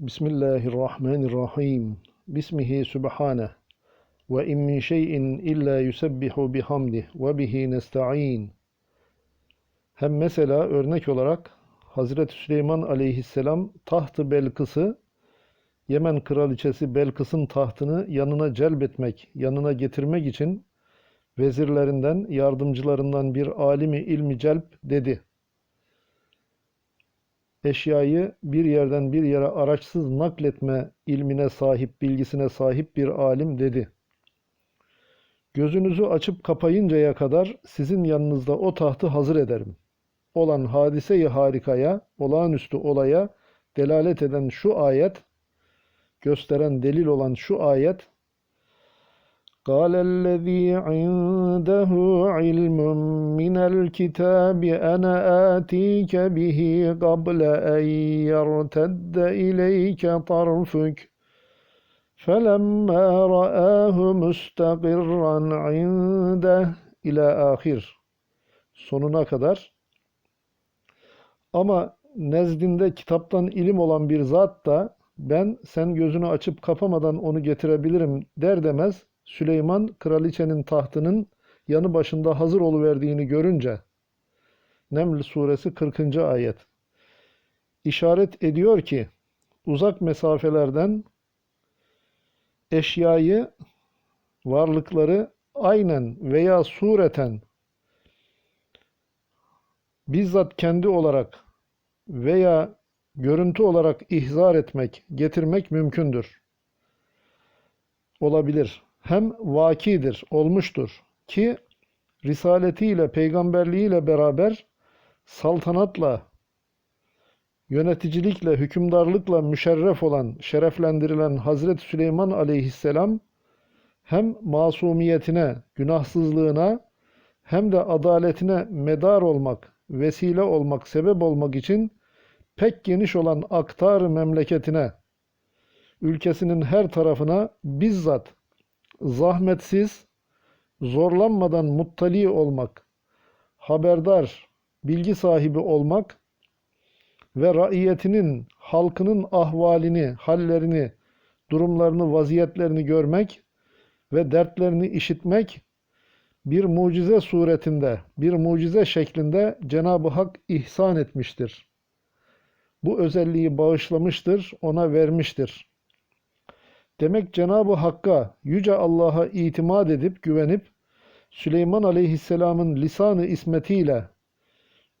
Bismillahirrahmanirrahim. Bismihi subhaneh. Ve in min şeyin illa yusebbihu bihamdih ve bihi nesta'in. Hem mesela örnek olarak Hazreti Süleyman aleyhisselam tahtı Belkıs'ı Yemen kraliçesi Belkıs'ın tahtını yanına celbetmek, yanına getirmek için vezirlerinden, yardımcılarından bir alimi ilmi celp dedi. Eşyayı bir yerden bir yere araçsız nakletme ilmine sahip, bilgisine sahip bir alim dedi. Gözünüzü açıp kapayıncaya kadar sizin yanınızda o tahtı hazır ederim. Olan hadise-i harikaya, olağanüstü olaya delalet eden şu ayet, gösteren delil olan şu ayet, قال الذي عنده علم من الكتاب أنا آتيك به قبل أن يرتد إليك طرفك فلما رآه مستقرا عنده ila ahir sonuna kadar ama nezdinde kitaptan ilim olan bir zat da ben sen gözünü açıp kapamadan onu getirebilirim der demez Süleyman kraliçenin tahtının yanı başında hazır oluverdiğini görünce Neml suresi 40. ayet işaret ediyor ki uzak mesafelerden eşyayı, varlıkları aynen veya sureten bizzat kendi olarak veya görüntü olarak ihzar etmek, getirmek mümkündür. Olabilir. Hem vakidir, olmuştur ki risaletiyle, peygamberliğiyle beraber saltanatla, yöneticilikle, hükümdarlıkla müşerref olan, şereflendirilen Hazreti Süleyman aleyhisselam hem masumiyetine, günahsızlığına hem de adaletine medar olmak, vesile olmak, sebep olmak için pek geniş olan aktar memleketine, ülkesinin her tarafına bizzat zahmetsiz, zorlanmadan muttali olmak, haberdar, bilgi sahibi olmak ve raiyetinin, halkının ahvalini, hallerini, durumlarını, vaziyetlerini görmek ve dertlerini işitmek bir mucize suretinde, bir mucize şeklinde Cenab-ı Hak ihsan etmiştir. Bu özelliği bağışlamıştır, ona vermiştir. Demek Cenab-ı Hakk'a, Yüce Allah'a itimat edip güvenip Süleyman Aleyhisselam'ın lisanı ismetiyle,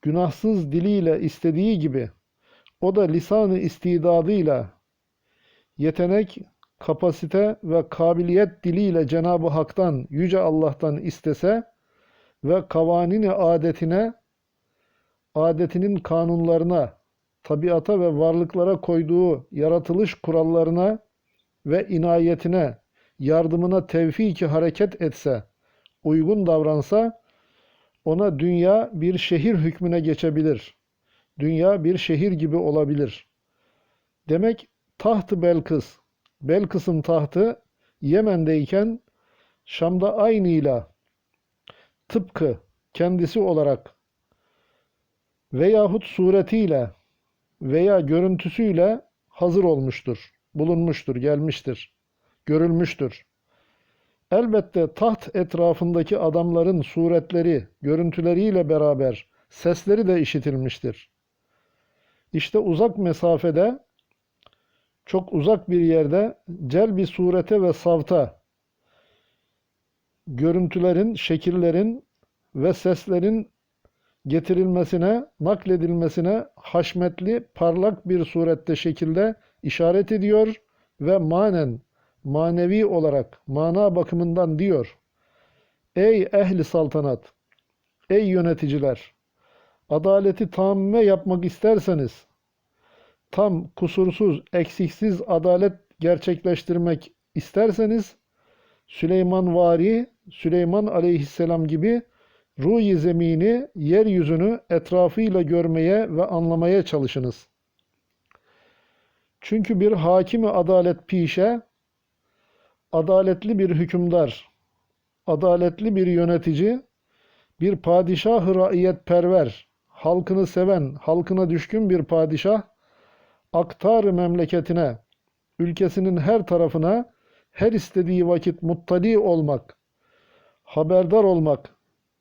günahsız diliyle istediği gibi o da lisanı istidadıyla yetenek, kapasite ve kabiliyet diliyle Cenab-ı Hak'tan, Yüce Allah'tan istese ve kavanini adetine, adetinin kanunlarına, tabiata ve varlıklara koyduğu yaratılış kurallarına ve inayetine, yardımına tevfiki hareket etse, uygun davransa, ona dünya bir şehir hükmüne geçebilir. Dünya bir şehir gibi olabilir. Demek tahtı Belkıs, Belkıs'ın tahtı Yemen'deyken Şam'da aynıyla tıpkı kendisi olarak veyahut suretiyle veya görüntüsüyle hazır olmuştur, bulunmuştur, gelmiştir, görülmüştür. Elbette taht etrafındaki adamların suretleri, görüntüleriyle beraber sesleri de işitilmiştir. İşte uzak mesafede, çok uzak bir yerde celbi surete ve savta, görüntülerin, şekillerin ve seslerin getirilmesine, nakledilmesine haşmetli, parlak bir surette şekilde işaret ediyor ve manen, manevi olarak, mana bakımından diyor. Ey ehli saltanat, ey yöneticiler, adaleti tamme yapmak isterseniz, tam kusursuz, eksiksiz adalet gerçekleştirmek isterseniz, Süleyman Vari, Süleyman Aleyhisselam gibi ruh zemini, yeryüzünü etrafıyla görmeye ve anlamaya çalışınız. Çünkü bir hakimi adalet pişe, adaletli bir hükümdar, adaletli bir yönetici, bir padişah-ı perver, halkını seven, halkına düşkün bir padişah, aktar memleketine, ülkesinin her tarafına her istediği vakit muttali olmak, haberdar olmak,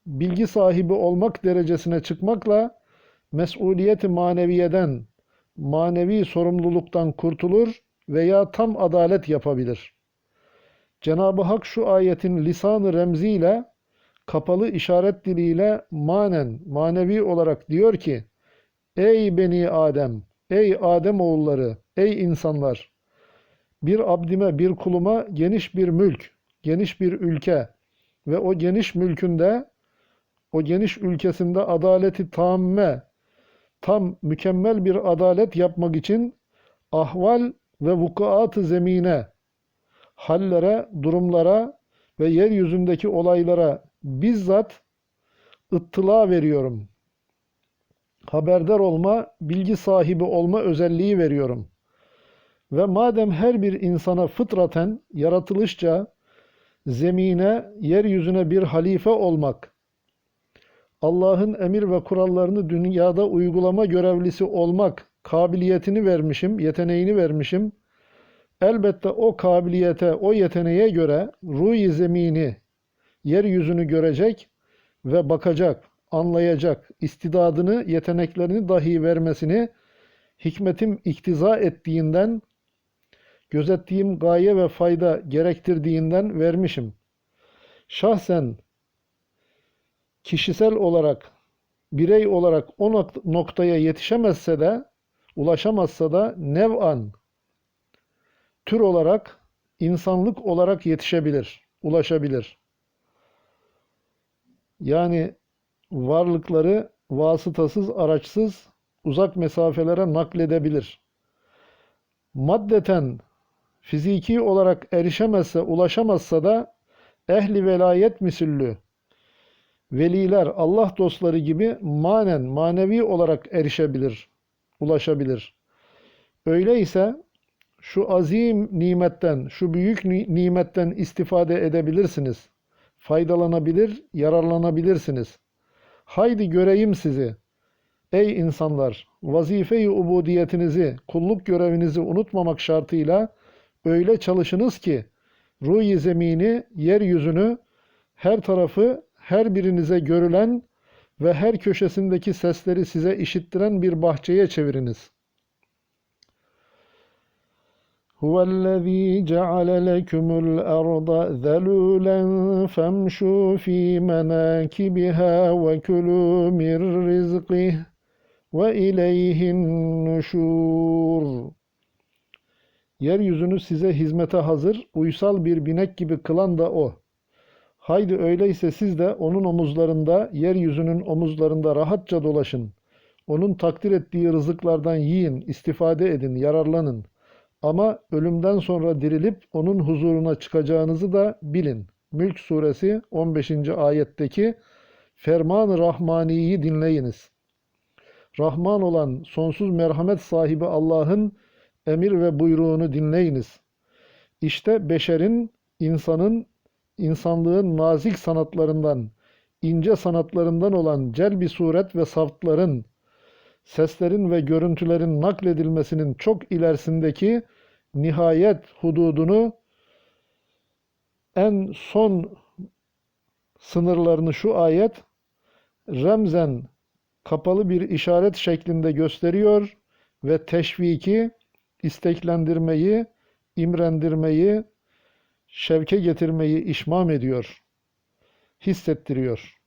bilgi sahibi olmak derecesine çıkmakla mesuliyeti maneviyeden, manevi sorumluluktan kurtulur veya tam adalet yapabilir. Cenab-ı Hak şu ayetin lisanı remziyle, kapalı işaret diliyle manen, manevi olarak diyor ki, Ey beni Adem, ey Adem oğulları, ey insanlar! Bir abdime, bir kuluma geniş bir mülk, geniş bir ülke ve o geniş mülkünde, o geniş ülkesinde adaleti tamme, tam mükemmel bir adalet yapmak için ahval ve vukuat-ı zemine, hallere, durumlara ve yeryüzündeki olaylara bizzat ıttıla veriyorum. Haberdar olma, bilgi sahibi olma özelliği veriyorum. Ve madem her bir insana fıtraten, yaratılışça zemine, yeryüzüne bir halife olmak, Allah'ın emir ve kurallarını dünyada uygulama görevlisi olmak kabiliyetini vermişim, yeteneğini vermişim. Elbette o kabiliyete, o yeteneğe göre ruh zemini, yeryüzünü görecek ve bakacak, anlayacak, istidadını, yeteneklerini dahi vermesini hikmetim iktiza ettiğinden, gözettiğim gaye ve fayda gerektirdiğinden vermişim. Şahsen kişisel olarak, birey olarak o noktaya yetişemezse de, ulaşamazsa da nev'an, tür olarak, insanlık olarak yetişebilir, ulaşabilir. Yani varlıkları vasıtasız, araçsız uzak mesafelere nakledebilir. Maddeten fiziki olarak erişemezse, ulaşamazsa da ehli velayet misüllü veliler, Allah dostları gibi manen, manevi olarak erişebilir, ulaşabilir. Öyleyse şu azim nimetten, şu büyük nimetten istifade edebilirsiniz. Faydalanabilir, yararlanabilirsiniz. Haydi göreyim sizi. Ey insanlar, vazife-i ubudiyetinizi, kulluk görevinizi unutmamak şartıyla öyle çalışınız ki ruh zemini, yeryüzünü, her tarafı her birinize görülen ve her köşesindeki sesleri size işittiren bir bahçeye çeviriniz. هُوَ الَّذ۪ي جَعَلَ لَكُمُ الْأَرْضَ ذَلُولًا فَامْشُوا ف۪ي مَنَاكِبِهَا وَكُلُوا مِنْ رِزْقِهِ وَاِلَيْهِ النُّشُورُ Yeryüzünü size hizmete hazır, uysal bir binek gibi kılan da O. Haydi öyleyse siz de onun omuzlarında, yeryüzünün omuzlarında rahatça dolaşın. Onun takdir ettiği rızıklardan yiyin, istifade edin, yararlanın. Ama ölümden sonra dirilip onun huzuruna çıkacağınızı da bilin. Mülk suresi 15. ayetteki Ferman-ı Rahmani'yi dinleyiniz. Rahman olan sonsuz merhamet sahibi Allah'ın emir ve buyruğunu dinleyiniz. İşte beşerin, insanın insanlığın nazik sanatlarından, ince sanatlarından olan celbi suret ve saftların, seslerin ve görüntülerin nakledilmesinin çok ilerisindeki nihayet hududunu en son sınırlarını şu ayet remzen kapalı bir işaret şeklinde gösteriyor ve teşviki, isteklendirmeyi, imrendirmeyi, şevke getirmeyi işmam ediyor, hissettiriyor.